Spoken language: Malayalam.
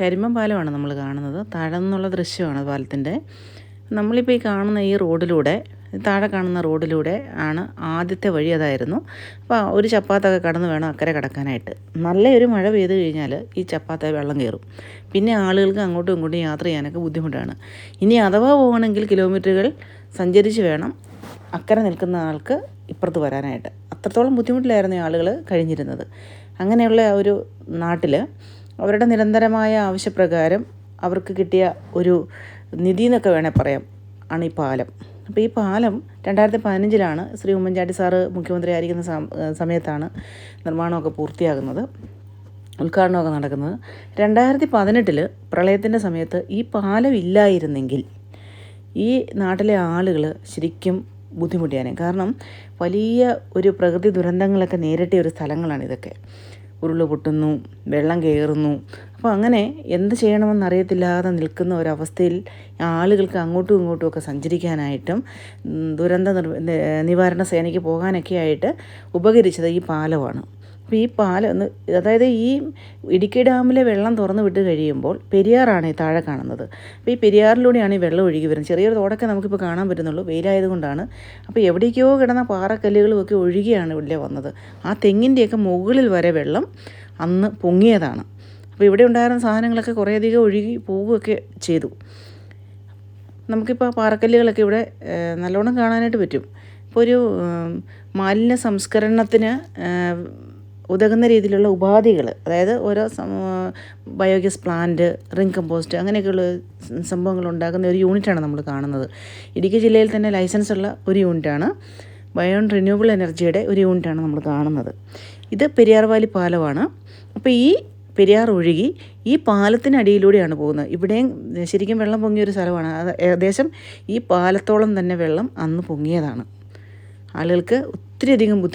കരിമ്പൻ പാലമാണ് നമ്മൾ കാണുന്നത്. താഴെ നിന്നുള്ള ദൃശ്യമാണ് പാലത്തിന്റെ. നമ്മളിപ്പോൾ ഈ കാണുന്ന ഈ റോഡിലൂടെ താഴെ കാണുന്ന റോഡിലൂടെ ആണ് ആദ്യത്തെ വഴി അതായിരുന്നു. അപ്പോൾ ഒരു ചപ്പാത്തൊക്കെ കടന്ന് വേണം അക്കരെ കടക്കാനായിട്ട്. നല്ലൊരു മഴ പെയ്ത് കഴിഞ്ഞാൽ ഈ ചപ്പാത്ത വെള്ളം കയറും. പിന്നെ ആളുകൾക്ക് അങ്ങോട്ടും ഇങ്ങോട്ടും യാത്ര ചെയ്യാനൊക്കെ ബുദ്ധിമുട്ടാണ്. ഇനി അഥവാ പോകണമെങ്കിൽ കിലോമീറ്ററുകൾ സഞ്ചരിച്ച് വേണം അക്കരെ നിൽക്കുന്ന ആൾക്ക് ഇപ്പുറത്ത് വരാനായിട്ട്. അത്രത്തോളം ബുദ്ധിമുട്ടിലായിരുന്നു ആളുകൾ കഴിഞ്ഞിരുന്നത്. അങ്ങനെയുള്ള ഒരു നാട്ടിൽ അവരുടെ നിരന്തരമായ ആവശ്യപ്രകാരം അവർക്ക് കിട്ടിയ ഒരു നിധി എന്നൊക്കെ വേണേൽ പറയാം. ആണ് ഈ പാലം. അപ്പോൾ ഈ പാലം രണ്ടായിരത്തി പതിനഞ്ചിലാണ് ശ്രീ ഉമ്മൻചാണ്ടി സാറ് മുഖ്യമന്ത്രി ആയിരിക്കുന്ന സമയത്താണ് നിർമ്മാണമൊക്കെ പൂർത്തിയാകുന്നത് ഉദ്ഘാടനമൊക്കെ നടക്കുന്നത്. രണ്ടായിരത്തി പതിനെട്ടിൽ പ്രളയത്തിന്റെ സമയത്ത് ഈ പാലം ഇല്ലായിരുന്നെങ്കിൽ ഈ നാട്ടിലെ ആളുകൾ ശരിക്കും ബുദ്ധിമുട്ടിയാനെ. കാരണം വലിയ ഒരു പ്രകൃതി ദുരന്തങ്ങളൊക്കെ നേരിട്ടിയ ഒരു സ്ഥലങ്ങളാണ് ഇതൊക്കെ. ഉരുൾ പൊട്ടുന്നു വെള്ളം കയറുന്നു. അപ്പോൾ അങ്ങനെ എന്ത് ചെയ്യണമെന്ന് അറിയത്തില്ലാതെ നിൽക്കുന്ന ഒരവസ്ഥയിൽ ആളുകൾക്ക് അങ്ങോട്ടും ഇങ്ങോട്ടും ഒക്കെ സഞ്ചരിക്കാനായിട്ടും ദുരന്ത നിവാരണ സേനയ്ക്ക് പോകാനൊക്കെ ആയിട്ട് ഉപകരിച്ചത് ഈ പാലമാണ്. അപ്പോൾ ഈ പാലം ഒന്ന് അതായത് ഈ ഇടുക്കി ഡാമിലെ വെള്ളം തുറന്നു വിട്ട് കഴിയുമ്പോൾ പെരിയാറാണ് ഈ താഴെ കാണുന്നത്. അപ്പോൾ ഈ പെരിയാറിലൂടെയാണ് ഈ വെള്ളം ഒഴുകി വരുന്നത്. ചെറിയൊരു തോടൊക്കെ നമുക്കിപ്പോൾ കാണാൻ പറ്റുന്നുള്ളൂ. വെയിലായതുകൊണ്ടാണ്. അപ്പോൾ എവിടേക്കോ കിടന്ന പാറക്കല്ലുകളും ഒക്കെ ഒഴുകിയാണ് ഇവിടെ വന്നത്. ആ തെങ്ങിന്റെയൊക്കെ മുകളിൽ വരെ വെള്ളം അന്ന് പൊങ്ങിയതാണ്. അപ്പോൾ ഇവിടെ ഉണ്ടായിരുന്ന സാധനങ്ങളൊക്കെ കുറേയധികം ഒഴുകി പോവുകയൊക്കെ ചെയ്തു. നമുക്കിപ്പോൾ പാറക്കല്ലുകളൊക്കെ ഇവിടെ നല്ലോണം കാണാനായിട്ട് പറ്റും. ഇപ്പോൾ ഒരു മാലിന്യ സംസ്കരണത്തിന് ഉതകുന്ന രീതിയിലുള്ള ഉപാധികൾ അതായത് ഓരോ ബയോഗ്യാസ് പ്ലാന്റ് റിംഗ് കമ്പോസ്റ്റ് അങ്ങനെയൊക്കെയുള്ള സംഭവങ്ങൾ ഉണ്ടാക്കുന്ന ഒരു യൂണിറ്റാണ് നമ്മൾ കാണുന്നത്. ഇടുക്കി ജില്ലയിൽ തന്നെ ലൈസൻസ് ഉള്ള ഒരു യൂണിറ്റാണ്. ബയോൺ റിന്യൂവബിൾ എനർജിയുടെ ഒരു യൂണിറ്റാണ് നമ്മൾ കാണുന്നത്. ഇത് പെരിയാർ വാലി പാലമാണ്. അപ്പോൾ ഈ പെരിയാർ ഒഴുകി ഈ പാലത്തിനടിയിലൂടെയാണ് പോകുന്നത്. ഇവിടെയും ശരിക്കും വെള്ളം പൊങ്ങിയ ഒരു സ്ഥലമാണ്. അത് ഏകദേശം ഈ പാലത്തോളം തന്നെ വെള്ളം അന്ന് പൊങ്ങിയതാണ്. ആളുകൾക്ക് ഒത്തിരിയധികം ബുദ്ധിമുട്ട്